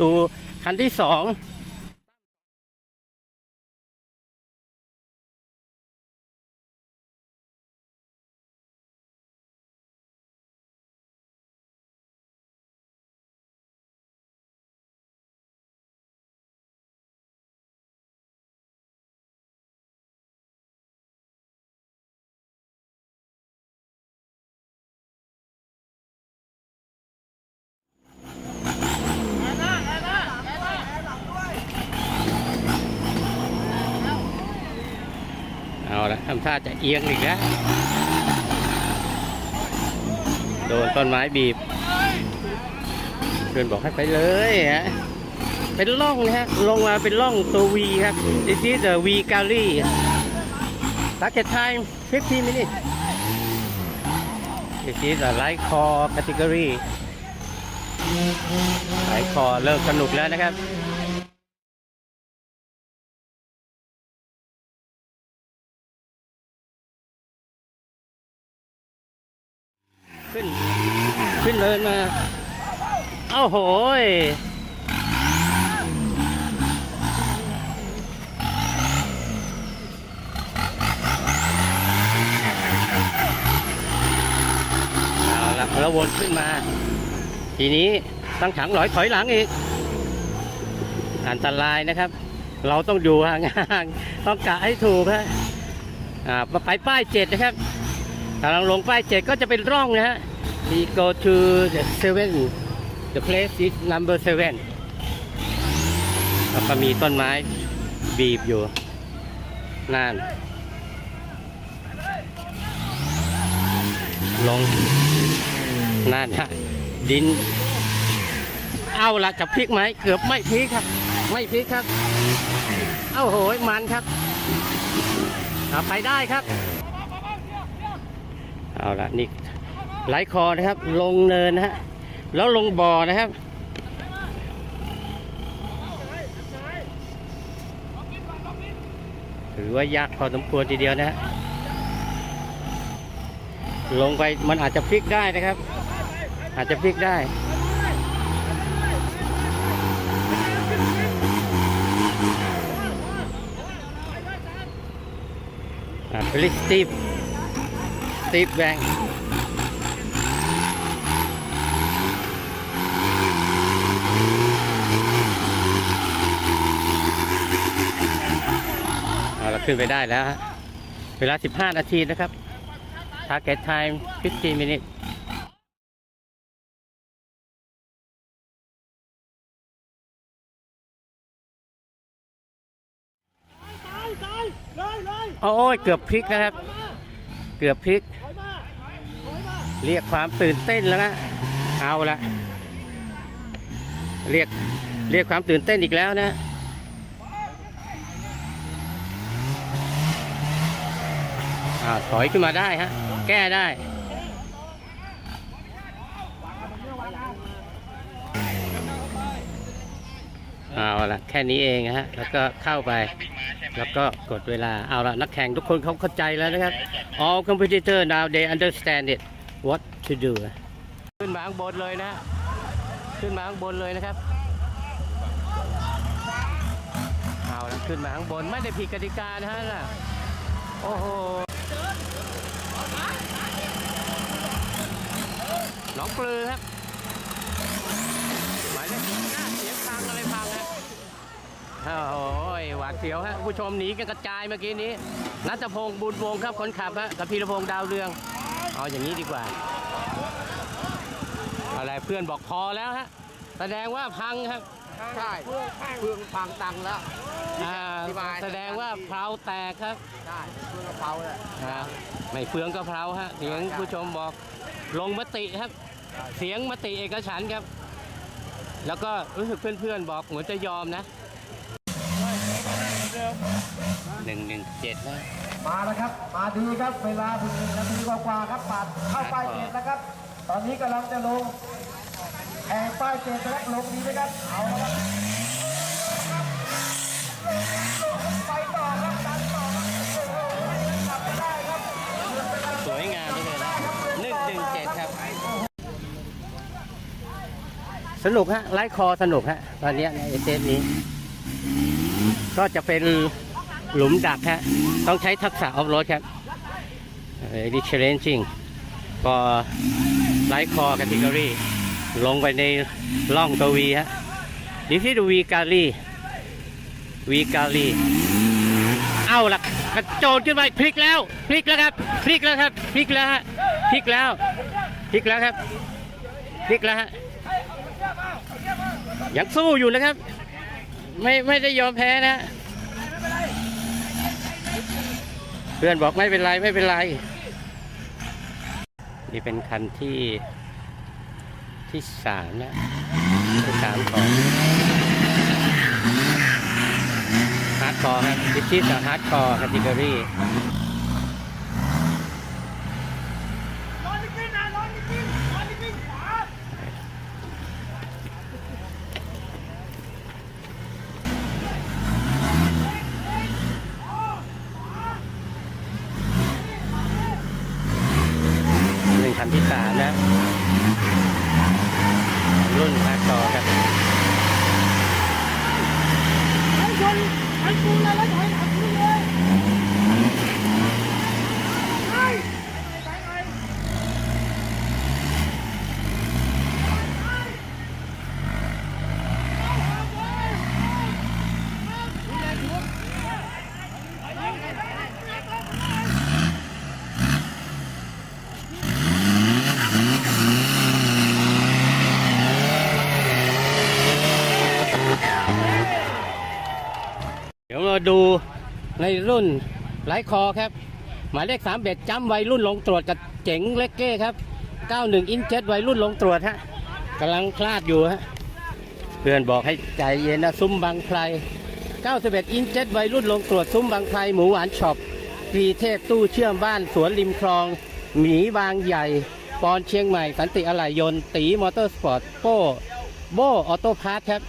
ดูคันที่สอง ทำท่าจะเอียงอีกแล้วโดนต้นไม้บีบเพื่อนบอกให้ไปเลยฮะเป็นร่องนะฮะลงมาเป็นร่องตัววีครับ This is the V gallery Target time 15 minutes This is the light core category ไลท์คอเริ่มสนุกแล้วนะครับ ขึ้น ขึ้นเนินมาเอ้าโหยเอาละแล้ววนขึ้นมา ทีนี้ตั้งถังหลอยถอยหลังอีก อันตรายนะครับ เราต้องอยู่ห่างๆต้องกะให้ถูกฮะอ่าไปป้ายเจ็ดนะครับกำลังลงป้ายเจ็ดก็จะเป็นร่องนะฮะ We go to the seven the place is number seven แล้วก็มีต้นไม้บีบอยู่นั่นลงนั่นฮะดิน เอาละจะพลิกไหมเกือบไม่พลิกครับ ไม่พลิกครับ เอ้าโหยมันครับเอาไปได้ครับ เอาละนี่ ไหลคอนะครับ ลงเนินนะฮะแล้วลงบ่อนะครับถือว่ายากพอสมควรทีเดียวนะฮะลงไปมันอาจจะพลิกได้นะครับ อาจจะพลิกได้อ่า very steep steep bank เอาเรา ขึ้นไปได้แล้ว เวลา 15 นาทีนะครับ target time 15 minutes โอ้ยเกือบพลิกนะครับ เกือบพลิก เรียกความตื่นเต้นแล้วนะเอาละเรียกเรียกความตื่นเต้นอีกแล้วนะ อ่าถอยขึ้นมาได้ฮะ แก้ได้ เอาละแค่นี้เองฮะ แล้วก็เข้าไป แล้วก็กดเวลา เอาละนักแข่งทุกคนเขาเข้าใจแล้วนะครับ all competitor now they understand it what to do ขึ้นมาข้างบนเลยนะ ขึ้นมาข้างบนเลยนะครับ เอาละขึ้นมาข้างบนไม่ได้ผิดกติกานะฮะน่ะโอ้โห หน องปลือครับหมายเลขห้าเสียงพังอะไรพังฮะโอ้โหหวาดเสียวฮะผู้ชมหนีกันกระจายเมื่อกี้นี้นัทพงศ์บุญวงศ์ครับคนขับฮะกับพีรพงศ์ดาวเรืองเอาอย่างนี้ดีกว่า อะไรเพื่อนบอกพอแล้วฮะแสดงว่าพังครับใช่เพื่องพังตังแล้วอ่าอธิบายแสดงว่าเพลาแตกครับใช่เพื่องกระเพราเลยอ่าไม่เฟืองก็เพลาฮะเสียงผู้ชมบอกลงมติครับ เสียงมติเอกฉันครับ แล้วก็รู้สึกเพื่อนๆบอกเหมือนจะยอมนะหนึ่งหนึ่งเจ็ดนะมาแล้วครับ มาดีครับ เวลาถึงหนึ่งนาทีกว่าๆครับปาดเข้าไป้ายเกตนะครับ ตอนนี้กำลังจะลงแข่งป้ายเกตนะครับลงดีไหมครับ เอาละครับไปต่อครับดันต่อครับโอ้โหกลับไม่ได้ครับ สวยงามเหลยหนึ่งหนึ่งเจ็ดครับ สนุกฮะไลฟ์คอสนุกฮะตอนนี้ในเซตนี้ ก็จะเป็นหลุมดักฮะต้องใช้ทักษะออฟโรดครับ very challenging for light core category ลงไปในร่องตัววีฮะ this is the V กาลี V กาลีเอาละกระโจนขึ้นไปพลิกแล้ว พลิกแล้วครับ พลิกแล้วครับ พลิกแล้วฮะพลิกแล้ว พลิกแล้วครับ พลิกแล้วฮะ ยังสู้อยู่นะครับ ไม่ไม่ได้ยอมแพ้นะ เพื่อนบอกไม่เป็นไรไม่เป็นไร นี่เป็นคันที่ที่สามนะที่สามของฮาร์ดคอร์ครับดิชิสฮาร์ดคอร์แคตตากรี หนึ่งคันที่สามนะรุ่นฮาร์ดคอร์ครับเดี๋ยวมาดู ในรุ่นไลคอครับ หมายเลข3เบ็ดจ้ำวัยรุ่นลงตรวจกับเจ๋งเล็กเก้ครับ91อินเจ็ตวัยรุ่นลงตรวจฮะกำลังพลาดอยู่ฮะเพื่อนบอกให้ใจเย็นนะซุ้มบางไพร91อินเจ็ตวัยรุ่นลงตรวจซุ้มบางไพรหมูหวานช็อปพีเทพตู้เชื่อมบ้านสวนริมคลองหมีบางใหญ่ปอนเชียงใหม่ สันติอะไหล่ยนต์ตีมอเตอร์สปอร์ตโป้โบออโต้พาร์ทครับ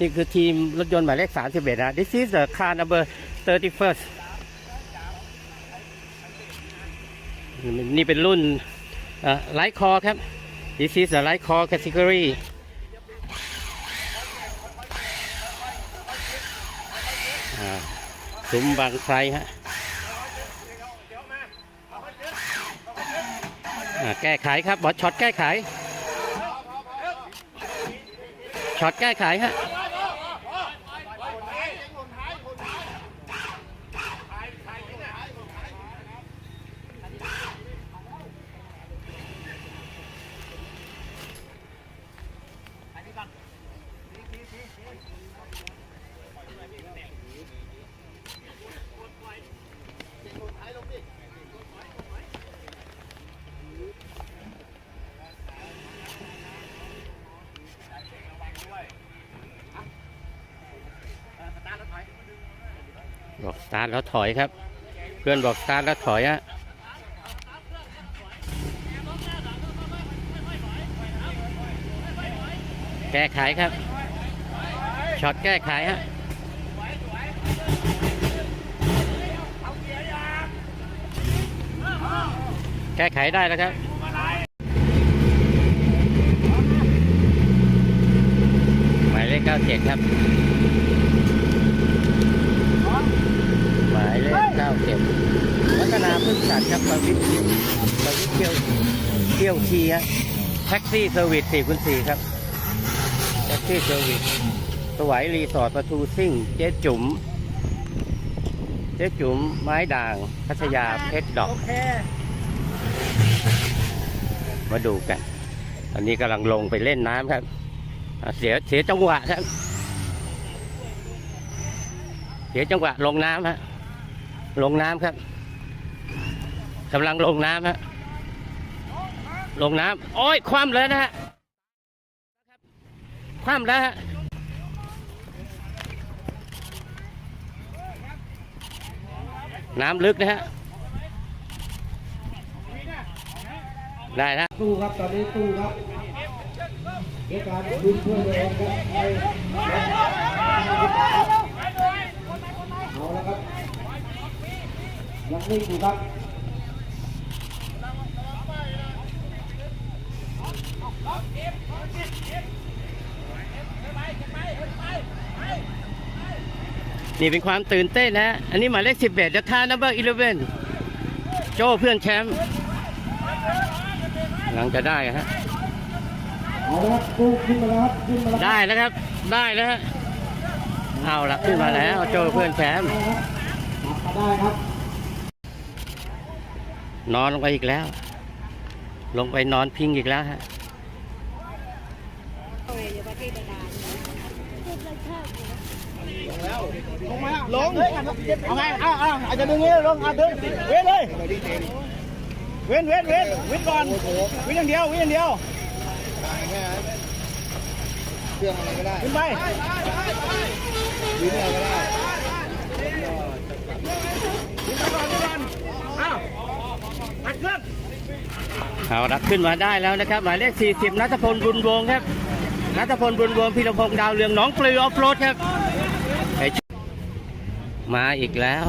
นี่คือทีมรถยนต์หมายเลข 31นะ This is the car number 31st นี่เป็นรุ่นไลท์คอครับ This is the light core category ซุ้มบางไทรฮะแก้ไขครับบอสช็อตแก้ไขช็อตแก้ไขฮะ แล้วถอยครับ เพื่อนบอกสตาร์ทแล้วถอยฮะแก้ไขครับช็อตแก้ไขฮะแก้ไขได้แล้วครับหมายเลข97ครับ หมาย เลขเก้าเจ็ดวัฒนาพึ่งสัตว์ครับประวิทย์ประวิทย์เที่ยวเที่ยวทีฮะแท็กซี่เซอร์วิสสี่คูณสี่ครับแท็กซี่เซอร์วิสสวายรีสอร์ทประตูซิ่ง เจ๊จุ๋มเจ๊จุ๋มไม้ด่างพัทยาเพชรดอก มาดูกัน ตอนนี้กำลังลงไปเล่นน้ำครับอะเสียเสียจังหวะครับ เสียจังหวะลงน้ำฮะ ลงน้ำครับกำลังลงน้ำฮะลงน้ำโอ้ยคว่ำเลยนะฮะคว่ำแล้วฮะน้ำลึกนะฮะได้นะตู้ครับตอนนี้ตู้ครับในการดึงเพื่อนตัวเองครับ ยังนิ่งอยู่ครับนี่เป็นความตื่นเต้นนะ อันนี้หมายเลขสิบเอ็ดจะท่านับเบอร์อีเลเวนโจ้เพื่อนแชมป์หลังจะได้ฮะได้แล้วครับ ได้แล้วฮะเอาละขึ้นมาแล้วโจ้เพื่อนแชมป์ได้ครับ นอนลงไปอีกแล้ว ลงไปนอนพิงอีกแล้วฮะลงเอาไงเอาเอาอาจจะดึงนี้ลงเอาดึงเว้นเลยเว้นเว้นเว้นเว้นก่อนเว้นอย่างเดียวเว้นอย่างเดียวเครื่องอะไรก็ได้ขึ้นไปยืนอะไรก็ได้ขึ้นไปก่อนขึ้นก่อนอ้าว ตัดเครื่องเอาละขึ้นมาได้แล้วนะครับ หมายเลข 40นัทพลบุญวงครับนัทพลบุญวงพิรพงษ์ดาวเรืองน้องปลือออฟโรดครับ มาอีกแล้ว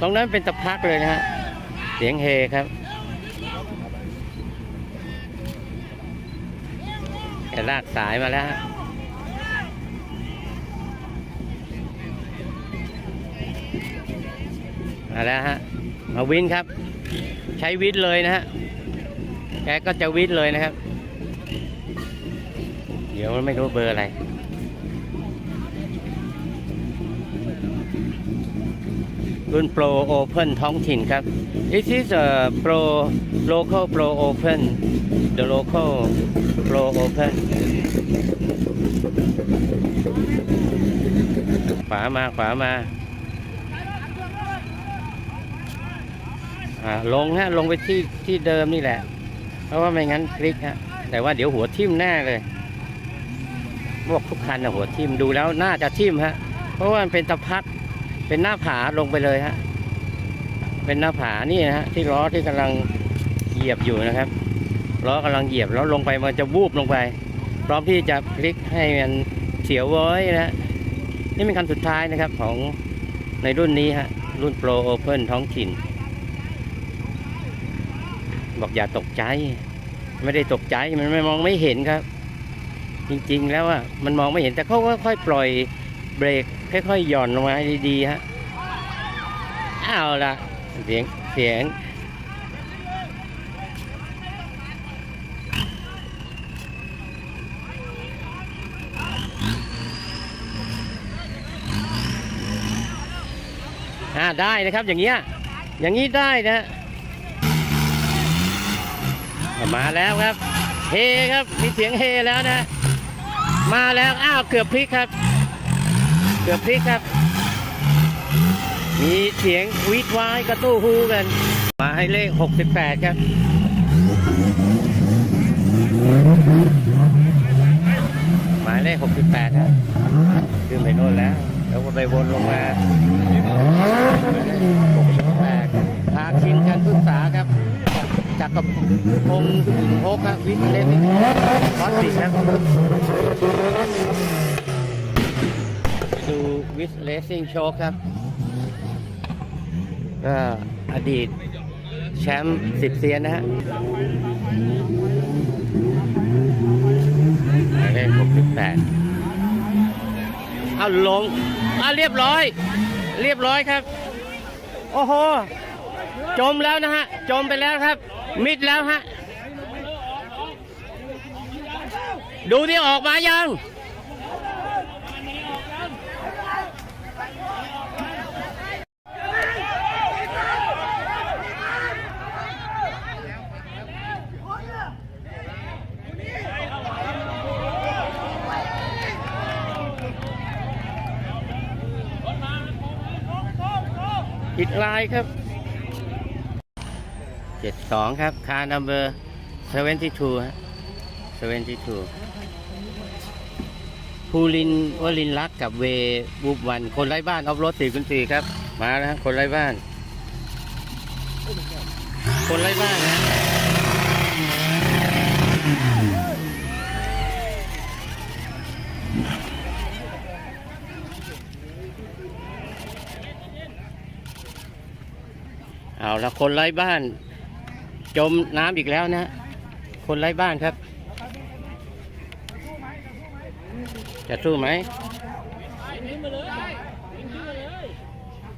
ตรงนั้นเป็นตะพักเลยนะฮะ เสียงเฮครับแกลากสายมาแล้วฮะมาแล้วฮะ มาวินครับ ใช้วินเลยนะฮะ แกก็จะวินเลยนะครับ เดี๋ยวไม่รู้เบอร์อะไร รุ่น Pro Open ท้องถิ่นครับ This is a Pro Local Pro Open the local Pro Open ขวามาขวามาอ่าลงฮะลงไปที่ที่เดิมนี่แหละ เพราะว่าไม่งั้นคลิกฮะแต่ว่าเดี๋ยวหัวทิ่มแน่เลยบอกทุกคันนะหัวทิ่มดูแล้วน่าจะทิ่มฮะเพราะว่ามันเป็นตะพัก เป็นหน้าผาลงไปเลยฮะ เป็นหน้าผานี่นะฮะที่ล้อที่กำลังเหยียบอยู่นะครับล้อกำลังเหยียบแล้วลงไปมันจะวูบลงไป พร้อมที่จะพลิกให้มันเสียวไว้นะนี่เป็นคันสุดท้ายนะครับของในรุ่นนี้ฮะรุ่น Pro Open ท้องถิ่น บอกอย่าตกใจ ไม่ได้ตกใจมันไม่มองไม่เห็นครับ จริงๆแล้วอะมันมองไม่เห็นแต่เขาก็ค่อยปล่อยเบรก ค่อยๆหย่อนลงมาดีๆฮะเอาละเสียงเสียงอ่าได้นะครับอย่างเงี้ยอย่างนี้ได้นะมาแล้วครับ เฮครับมีเสียงเฮแล้วนะ มาแล้วอ้าวเกือบพลิกครับ กือบพลิกครับ มีเสียงวีดวายกระตู้ฮูกัน มาให้เลข 68 ครับหมายเลข 68ครับขึ้นไปโน่นแล้ว แล้วก็ไปวนลงมา68พาคินกันพึ่งษาครับจากกับพงศ์สิงห์โฮกครับ วิทย์เลนคอสติครับ ดูวิสเลสซิ่งโชคครับ ก็อดีตแชมป์สิบเซียนนะฮะหมายเลขหกสิบแปดเอาลงเอาเรียบร้อย เรียบร้อยครับ โอ้โห จมแล้วนะฮะ จมไปแล้วครับ มิดแล้วฮะ ดูที่ออกมายัง ผิดลายครับ 72 ครับ คาร์นัมเบอร์72ฮะ72ภูรินทร์วลินร์ลักกับเวบุบวัน คนไร้บ้านออฟรถ4คูณ4ครับ มาแล้วฮะคนไร้บ้าน คนไร้บ้านนะ เอาละคนไร้บ้าน จมน้ำอีกแล้วนะ คนไร้บ้านครับ จะสู้ไหม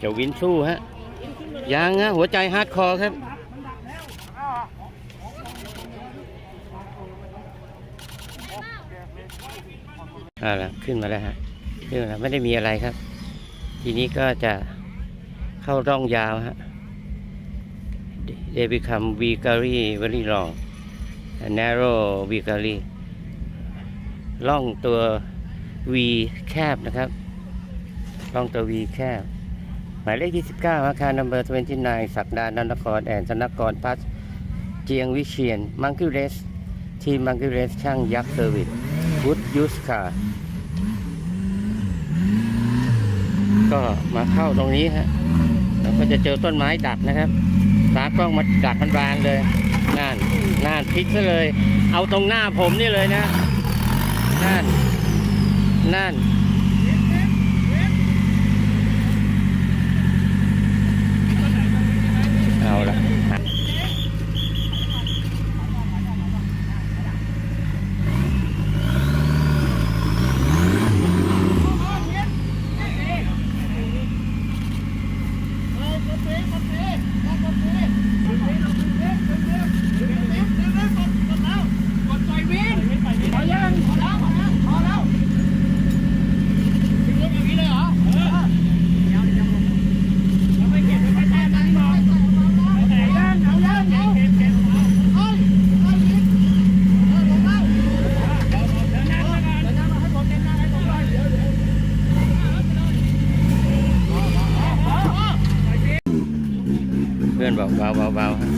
จะวินสู้ฮะยังฮะหัวใจฮาร์ดคอร์ครับเอาละขึ้นมาแล้วฮะขึ้นมาแล้วไม่ได้มีอะไรครับ ทีนี้ก็จะเข้าร่องยาวฮะ they become very very long a narrow very ล่องตัว V แคบนะครับ ล่องตัว V แคบ หมายเลข 29 อาคาร number 29 ศักดานนครแอนธนกรพัฒเจียงวิเชียน มังคิเรส ทีมมังคิเรส ช่างยักษ์เซอร์วิสวุฒยูสคาก็มาเข้าตรงนี้ฮะเราก็จะเจอต้นไม้ดักนะครับ ตากล้องมาดักมันบานเลยนั่นนั่นพลิกซะเลย เอาตรงหน้าผมนี่เลยนะนั่นนั่น เอาละเพื่อนบอก เบาเบาเบาฮะ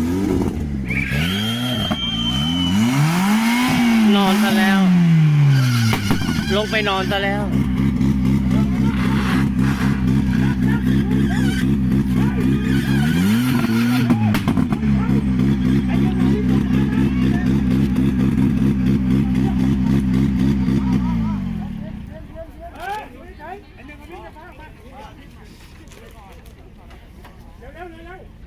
นอนซะแล้ว ลงไปนอนซะแล้ว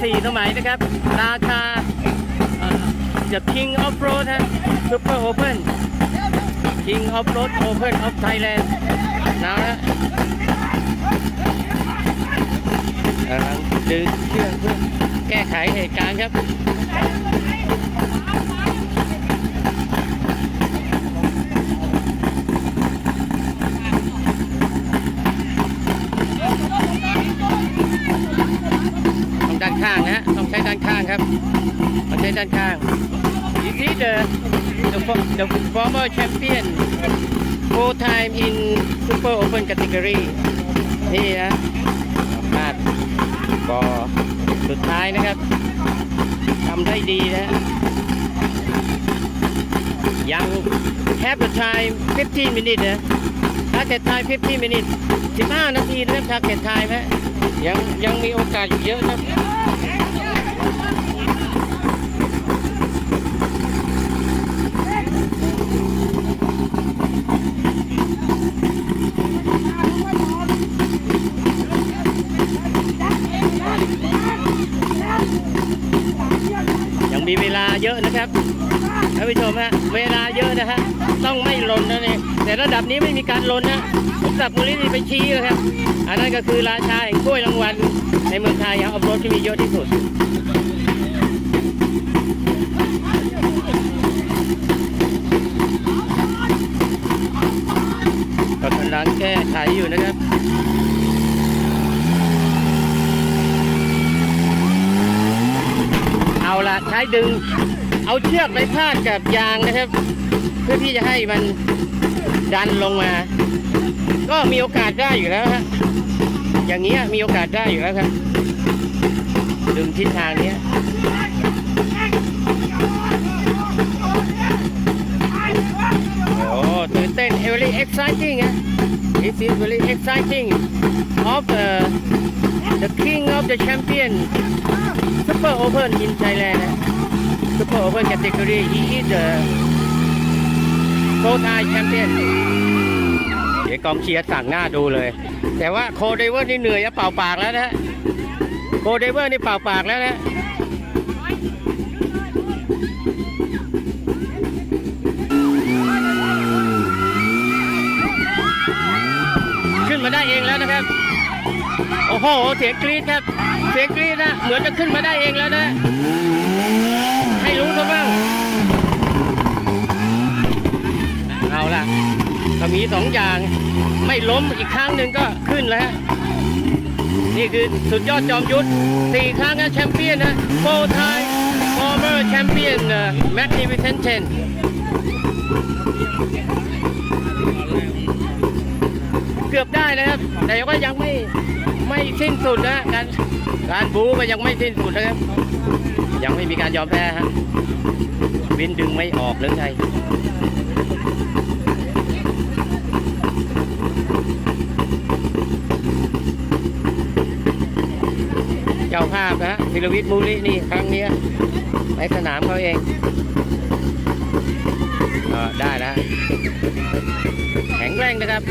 4 สมัยนะครับ ราคาจะ King of Road ฮะ Super Open King of Road Open of Thailand นะฮะกำลังดึงเชือกเพื่อแก้ไขเหตุการณ์ครับ ข้างนะฮะต้องใช้ด้านข้างครับต้องใช้ด้านข้าง This is the the, the former champion four time in super open category นี่นะมาดก็สุดท้ายนะครับทำได้ดีนะยัง have the time 15 minutes นะ target time 15 minutes 15 นาทีนะครับ target time ฮะยังยังมีโอกาสอยู่เยอะครับ เมีเวลาเยอะนะครับท่านผู้ชมฮะเวลาเยอะนะฮะต้องไม่ลนนะเนี่ยแต่ระดับนี้ไม่มีการลนนะผมสับมูลนี่ไปชี้เลยครับอันนั้นก็คือราชาแห่งกล้วยรางวัลในเมืองไทยครับออฟโรดที่มีเยอะที่สุดกำลังแก้ไขอยู่นะครับ เอาละใช้ดึง เอาเชือกไปพาดกับยางนะครับ เพื่อที่จะให้มันดันลงมา ก็มีโอกาสได้อยู่แล้วฮะอย่างเงี้ยมีโอกาสได้อยู่แล้วครับดึงทิศทางเนี้ยโอ้ตื่นเต้น very exciting ฮะ This is very exciting of the the king of the champion Super Open in Thailand Super Open category he is the Pro Thai champion เดี๋ยวกองเชียร์สั่งหน้าดูเลย แต่ว่าโคเดเวอร์นี่เหนื่อยจะเป่าปากแล้วนะโคเดเวอร์นี่เป่าปากแล้วนะ โอ้โห เสียงกรี๊ดครับ เสียงกรี๊ดนะ เหมือนจะขึ้นมาได้เองแล้วนะ ให้รู้ซะบ้าง เอาล่ะก็มีสองอย่าง ไม่ล้มอีกครั้งหนึ่งก็ขึ้นแล้ว นี่คือสุดยอดจอมยุทธสี่ครั้งนะแชมเปี้ยนนะโฟร์ไทยฟอร์เมอร์แชมเปี้ยนแมกนิฟิเซนเชนเกือบได้นะครับ แต่ว่ายังไม่ ไม่สิ้นสุดนะการการบู๊ก็ยังไม่สิ้นสุดนะครับ ยังไม่มีการยอมแพ้ฮะวินดึงไม่ออกหรือไงเจ้าภาพนะศิลวิทย์มูลินี่ครั้งนี้ในสนามเขาเองเออได้แล้วแข็งแรงนะครับ